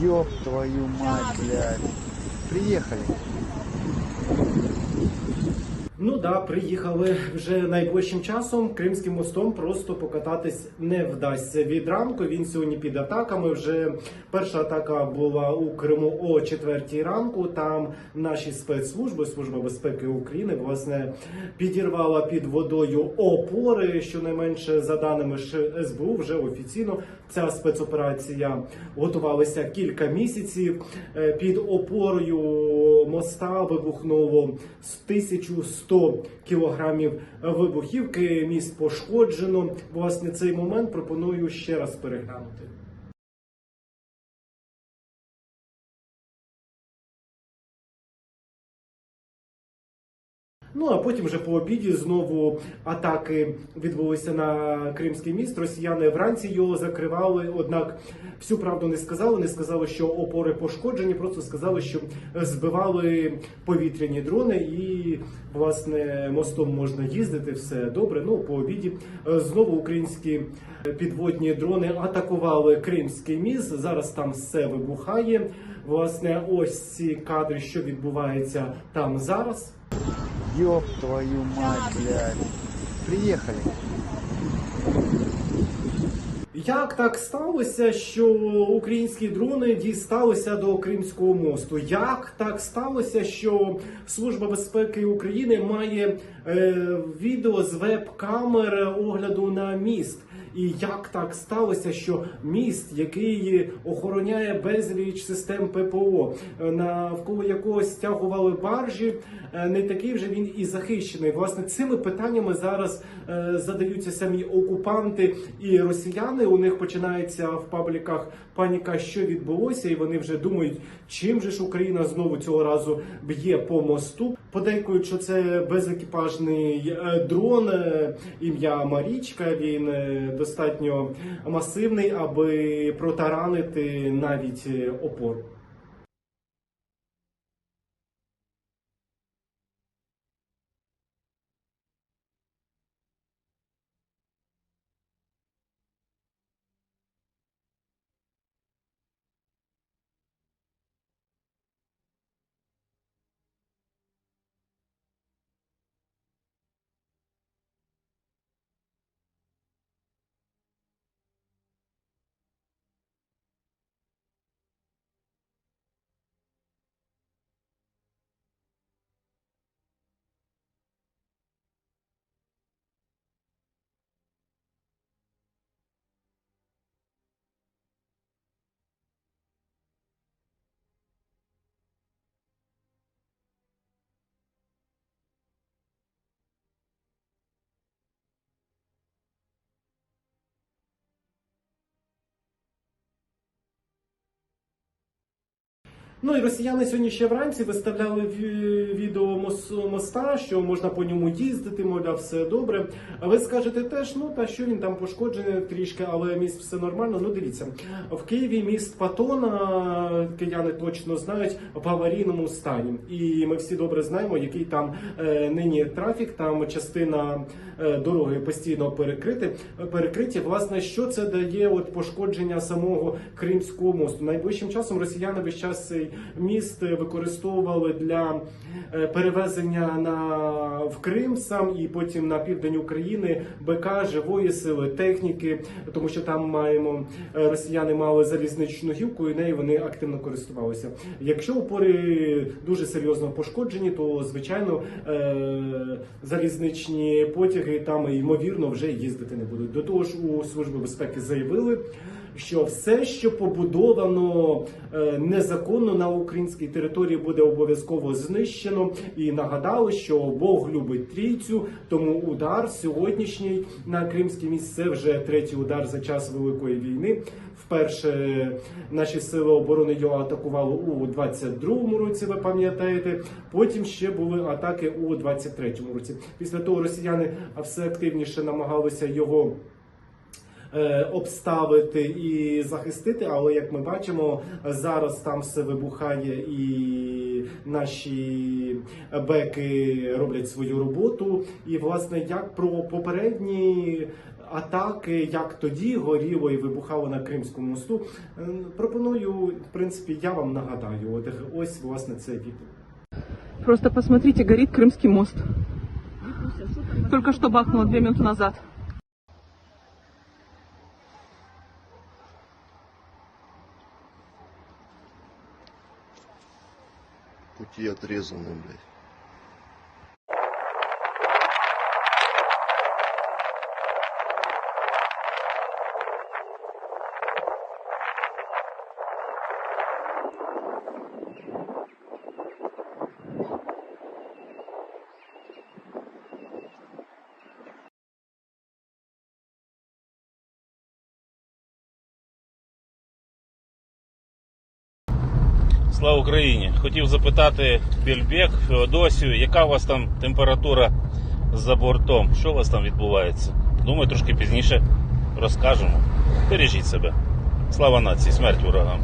Ёб твою мать, блядь. Приехали. Ну да, приїхали вже найближчим часом. Кримським мостом просто покататись не вдасться. Від ранку він сьогодні під атаками. Вже перша атака була у Криму о 4 ранку. Там наші спецслужби, служба безпеки України, власне, підірвала під водою опори. Щонайменше за даними СБУ, вже офіційно ця спецоперація готувалася кілька місяців. Е, Під опорою моста вибухнуло з 1100 кілограмів вибухівки. Міст пошкоджено. Власне, цей момент пропоную ще раз переглянути. Ну а потім вже по обіді знову атаки відбулися на Кримський міст. Росіяни вранці його закривали. Однак всю правду не сказали. Не сказали, що опори пошкоджені, просто сказали, що збивали повітряні дрони, і власне мостом можна їздити. Все добре. Ну по обіді е, знову українські підводні дрони атакували Кримський міст. Зараз там все вибухає. Власне, ось ці кадри, що відбувається там зараз. Ёб твою мать, блядь. Приехали. Як так сталося, що українські дрони дісталися до Кримського мосту? Як так сталося, що Служба безпеки України має е, відео з веб-камер огляду на міст? І як так сталося, що міст, який охороняє безліч систем ППО, е, навколо якого стягували баржі, е, не такий вже він і захищений. Власне, цими питаннями зараз е, задаються самі окупанти і росіяни. У них починається в пабліках паніка, що відбулося, і вони вже думають, чим же ж Україна знову цього разу б'є по мосту. Подейкують, що це безекіпажний дрон, ім'я Марічка. Він е, достатньо масивний, аби протаранити навіть е, опору. Ну і росіяни сьогодні ще вранці виставляли ві- відео мос- моста, що можна по ньому їздити, мовляв, все добре. А ви скажете теж, ну та що він там пошкоджений трішки, але міст все нормально. Ну дивіться, в Києві міст Патона, кияни точно знають, в аварійному стані. І ми всі добре знаємо, який там е, нині трафік, там частина е, дороги постійно перекрити, перекриті. Власне, що це дає от пошкодження самого Кримського мосту? Найближчим часом росіяни весь час цей міст використовували для е, перевезення на в Крим сам і потім на південь України БК, живої сили, техніки, тому що там маємо е, росіяни мали залізничну гілку, і нею вони активно користувалися. Якщо опори дуже серйозно пошкоджені, то звичайно е, залізничні потяги там ймовірно вже їздити не будуть. До того ж, у служби безпеки заявили. Що все, що побудовано е, незаконно на українській території, буде обов'язково знищено, і нагадали, що Бог любить трійцю, тому удар сьогоднішній на кримське місце це вже третій удар за час великої війни. Вперше наші сили оборони його атакували у 22-му році. Ви пам'ятаєте? Потім ще були атаки у 23-му році. Після того росіяни все активніше намагалися його. Е, Обставити і захистити, але як ми бачимо, зараз там все вибухає і наші беки роблять свою роботу. І власне як про попередні атаки, як тоді горіло і вибухало на Кримському мосту. е, Пропоную, в принципі, я вам нагадаю. От ось власне це відео. Просто посмотрите, горит Крымский мост. Только что бахнуло две минуты назад. Пути отрезаны, блядь. Слава Україні! Хотів запитати Більбек, Феодосію, яка у вас там температура за бортом? Що у вас там відбувається? Думаю, трошки пізніше розкажемо. Бережіть себе. Слава нації, смерть ворогам!